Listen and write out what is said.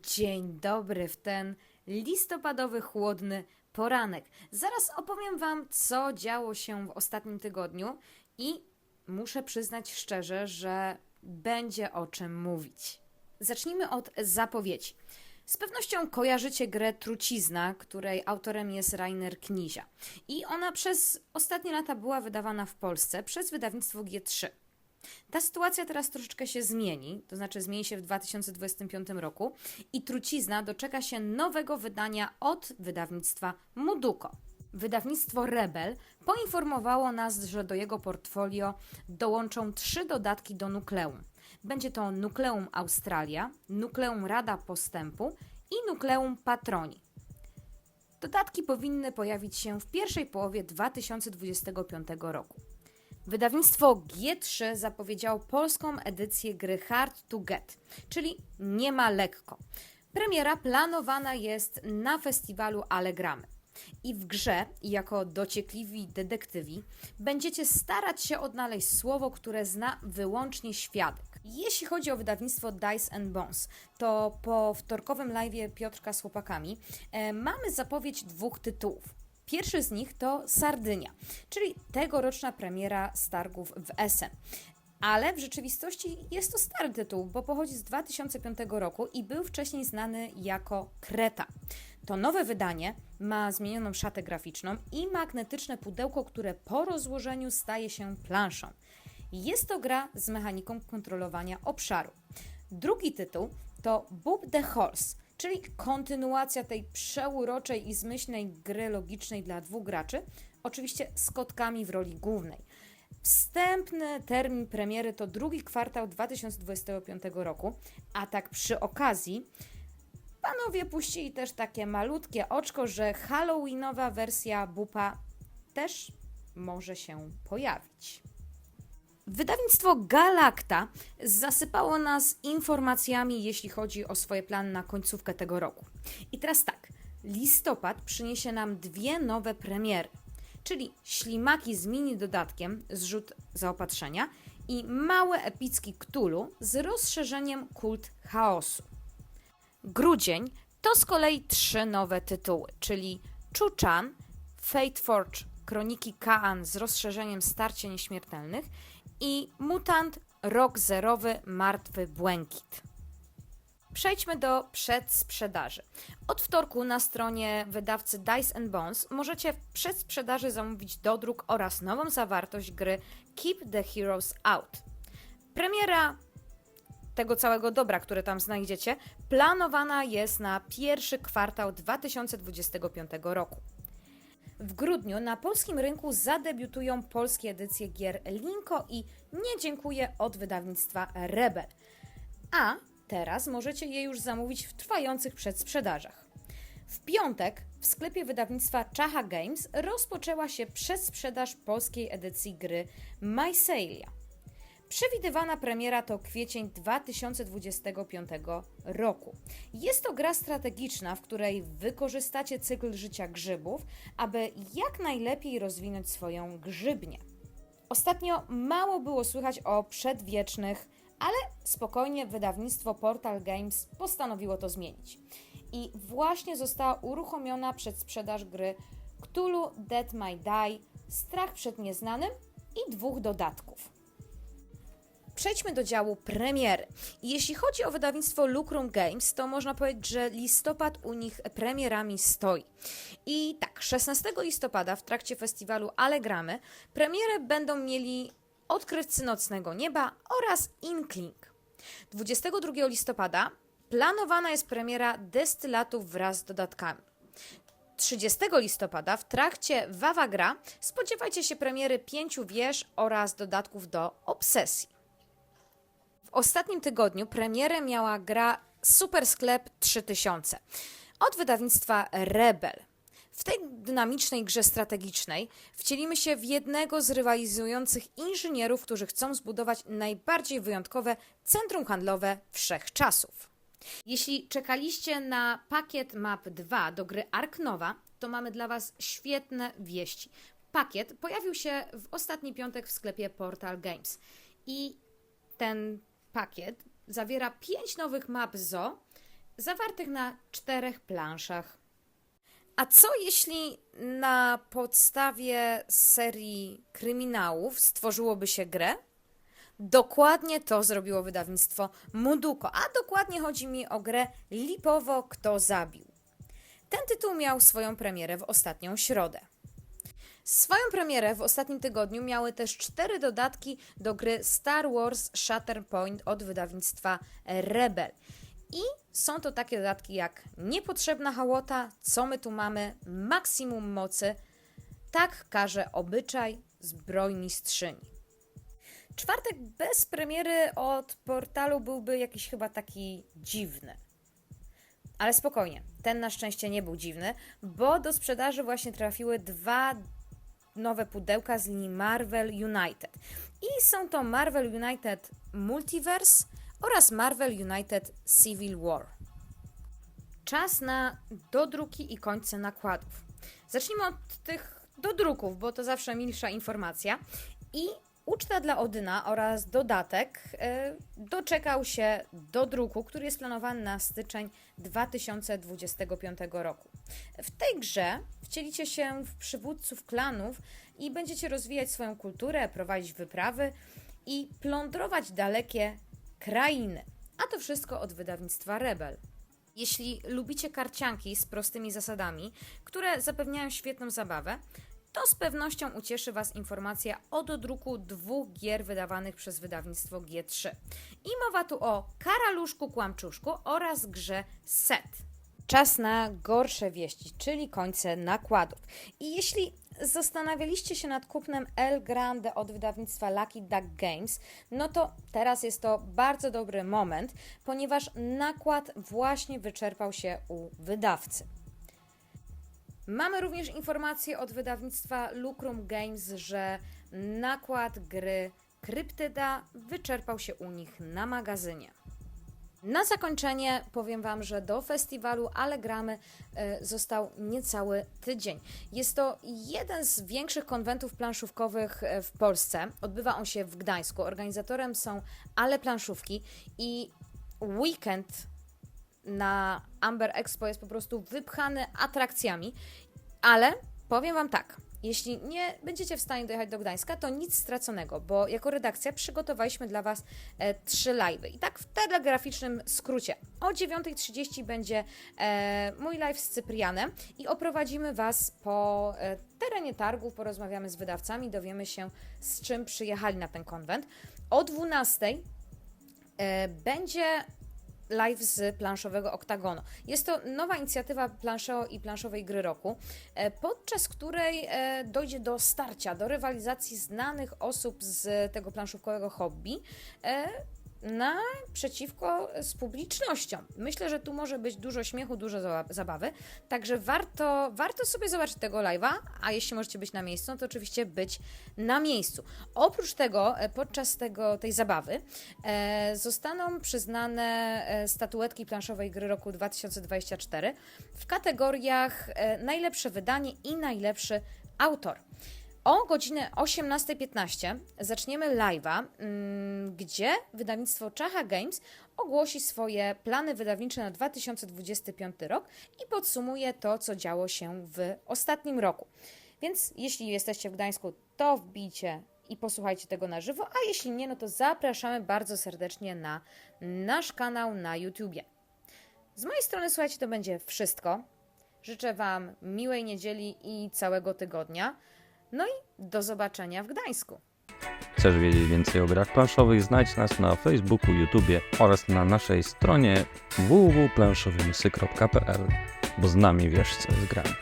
Dzień dobry w ten listopadowy, chłodny poranek. Zaraz opowiem Wam, co działo się w ostatnim tygodniu i muszę przyznać szczerze, że będzie o czym mówić. Zacznijmy od zapowiedzi. Z pewnością kojarzycie grę Trucizna, której autorem jest Rainer Knizia. I ona przez ostatnie lata była wydawana w Polsce przez wydawnictwo G3. Ta sytuacja teraz troszeczkę się zmieni, to znaczy zmieni się w 2025 roku i Trucizna doczeka się nowego wydania od wydawnictwa Muduko. Wydawnictwo Rebel poinformowało nas, że do jego portfolio dołączą trzy dodatki do Nukleum. Będzie to Nukleum Australia, Nukleum Rada Postępu i Nukleum Patroni. Dodatki powinny pojawić się w pierwszej połowie 2025 roku. Wydawnictwo G3 zapowiedziało polską edycję gry Hard to Get, czyli nie ma lekko. Premiera planowana jest na festiwalu Allegramy. I w grze, jako dociekliwi detektywi, będziecie starać się odnaleźć słowo, które zna wyłącznie świadek. Jeśli chodzi o wydawnictwo Dice and Bones, to po wtorkowym live Piotrka z chłopakami e, mamy zapowiedź dwóch tytułów. Pierwszy z nich to Sardynia, czyli tegoroczna premiera z targów w Essen. Ale w rzeczywistości jest to stary tytuł, bo pochodzi z 2005 roku i był wcześniej znany jako Kreta. To nowe wydanie ma zmienioną szatę graficzną i magnetyczne pudełko, które po rozłożeniu staje się planszą. Jest to gra z mechaniką kontrolowania obszaru. Drugi tytuł to Bob the Horse, czyli kontynuacja tej przeuroczej i zmyślnej gry logicznej dla dwóch graczy, oczywiście z kotkami w roli głównej. Wstępny termin premiery to drugi kwartał 2025 roku, a tak przy okazji panowie puścili też takie malutkie oczko, że halloweenowa wersja Bupa też może się pojawić. Wydawnictwo Galacta zasypało nas informacjami, jeśli chodzi o swoje plany na końcówkę tego roku. I teraz tak, listopad przyniesie nam dwie nowe premiery, czyli Ślimaki z mini dodatkiem, zrzut zaopatrzenia i Mały epicki Cthulhu z rozszerzeniem Kult Chaosu. Grudzień to z kolei trzy nowe tytuły, czyli Chuchan, Fate Forge, Kroniki Kaan z rozszerzeniem Starcie Nieśmiertelnych i Mutant Rok Zerowy Martwy Błękit. Przejdźmy do przedsprzedaży. Od wtorku na stronie wydawcy Dice and Bones możecie w przedsprzedaży zamówić dodruk oraz nową zawartość gry Keep the Heroes Out. Premiera tego całego dobra, które tam znajdziecie, planowana jest na pierwszy kwartał 2025 roku. W grudniu na polskim rynku zadebiutują polskie edycje gier Linko i Nie dziękuję od wydawnictwa Rebel. A teraz możecie je już zamówić w trwających przedsprzedażach. W piątek w sklepie wydawnictwa Czacha Games rozpoczęła się przedsprzedaż polskiej edycji gry Mycelia. Przewidywana premiera to kwiecień 2025 roku. Jest to gra strategiczna, w której wykorzystacie cykl życia grzybów, aby jak najlepiej rozwinąć swoją grzybnię. Ostatnio mało było słychać o przedwiecznych, ale spokojnie wydawnictwo Portal Games postanowiło to zmienić. I właśnie została uruchomiona przedsprzedaż gry Cthulhu Dead My Die, Strach przed Nieznanym i dwóch dodatków. Przejdźmy do działu premiery. Jeśli chodzi o wydawnictwo Lucrum Games, to można powiedzieć, że listopad u nich premierami stoi. I tak, 16 listopada w trakcie festiwalu Allegramy premierę będą mieli Odkrywcy Nocnego Nieba oraz Inkling. 22 listopada planowana jest premiera Destylatów wraz z dodatkami. 30 listopada w trakcie Wawa Gra spodziewajcie się premiery pięciu wież oraz dodatków do Obsesji. Ostatnim tygodniu premierę miała gra Super Sklep 3000 od wydawnictwa Rebel. W tej dynamicznej grze strategicznej wcielimy się w jednego z rywalizujących inżynierów, którzy chcą zbudować najbardziej wyjątkowe centrum handlowe wszechczasów. Jeśli czekaliście na pakiet Map 2 do gry Ark Nova, to mamy dla Was świetne wieści. Pakiet pojawił się w ostatni piątek w sklepie Portal Games i ten pakiet zawiera pięć nowych map ZO zawartych na czterech planszach. A co jeśli na podstawie serii kryminałów stworzyłoby się grę? Dokładnie to zrobiło wydawnictwo Muduko, a dokładnie chodzi mi o grę Lipowo Kto Zabił. Ten tytuł miał swoją premierę w ostatnią środę. Swoją premierę w ostatnim tygodniu miały też cztery dodatki do gry Star Wars Shatterpoint od wydawnictwa Rebel. I są to takie dodatki jak Niepotrzebna hałota, Co my tu mamy, Maksimum mocy, Tak każe obyczaj, Zbrojmistrzyni. Czwartek bez premiery od portalu byłby jakiś chyba taki dziwny. Ale spokojnie, ten na szczęście nie był dziwny, bo do sprzedaży właśnie trafiły dwa nowe pudełka z linii Marvel United. I są to Marvel United Multiverse oraz Marvel United Civil War. Czas na dodruki i końce nakładów. Zacznijmy od tych dodruków, bo to zawsze milsza informacja. I uczta dla Odyna oraz dodatek e, doczekał się do druku, który jest planowany na styczeń 2025 roku. W tej grze wcielicie się w przywódców klanów i będziecie rozwijać swoją kulturę, prowadzić wyprawy i plądrować dalekie krainy. A to wszystko od wydawnictwa Rebel. Jeśli lubicie karcianki z prostymi zasadami, które zapewniają świetną zabawę, to z pewnością ucieszy Was informacja o dodruku dwóch gier wydawanych przez wydawnictwo G3. I mowa tu o Karaluszku Kłamczuszku oraz grze Set. Czas na gorsze wieści, czyli końce nakładów. I jeśli zastanawialiście się nad kupnem El Grande od wydawnictwa Lucky Duck Games, no to teraz jest to bardzo dobry moment, ponieważ nakład właśnie wyczerpał się u wydawcy. Mamy również informację od wydawnictwa Lucrum Games, że nakład gry Kryptyda wyczerpał się u nich na magazynie. Na zakończenie powiem Wam, że do festiwalu Ale Gramy e, został niecały tydzień. Jest to jeden z większych konwentów planszówkowych e, w Polsce. Odbywa on się w Gdańsku. Organizatorem są Ale Planszówki i weekend na Amber Expo jest po prostu wypchany atrakcjami, ale powiem Wam tak. Jeśli nie będziecie w stanie dojechać do Gdańska, to nic straconego, bo jako redakcja przygotowaliśmy dla Was e, trzy live'y. I tak w telegraficznym skrócie. O 9.30 będzie e, mój live z Cyprianem i oprowadzimy Was po e, terenie targów, porozmawiamy z wydawcami, dowiemy się z czym przyjechali na ten konwent. O 12.00 e, będzie live z planszowego Oktagonu. Jest to nowa inicjatywa planszeo i planszowej gry roku, e, podczas której e, dojdzie do starcia, do rywalizacji znanych osób z tego planszówkowego hobby e, na przeciwko z publicznością. Myślę, że tu może być dużo śmiechu, dużo za- zabawy, także warto, warto sobie zobaczyć tego live'a, a jeśli możecie być na miejscu, no to oczywiście być na miejscu. Oprócz tego, e, podczas tego, tej zabawy e, zostaną przyznane e, statuetki planszowej gry roku 2024 w kategoriach e, najlepsze wydanie i najlepszy autor. O godzinę 18.15 zaczniemy live'a, mm, gdzie wydawnictwo Czacha Games ogłosi swoje plany wydawnicze na 2025 rok i podsumuje to, co działo się w ostatnim roku. Więc jeśli jesteście w Gdańsku, to wbijcie i posłuchajcie tego na żywo, a jeśli nie, no to zapraszamy bardzo serdecznie na nasz kanał na YouTubie. Z mojej strony, słuchajcie, to będzie wszystko. Życzę Wam miłej niedzieli i całego tygodnia. No i do zobaczenia w Gdańsku. Chcesz wiedzieć więcej o grach planszowych? Znajdź nas na Facebooku, YouTubie oraz na naszej stronie www.planszowymysy.pl, bo z nami wiesz co jest grane.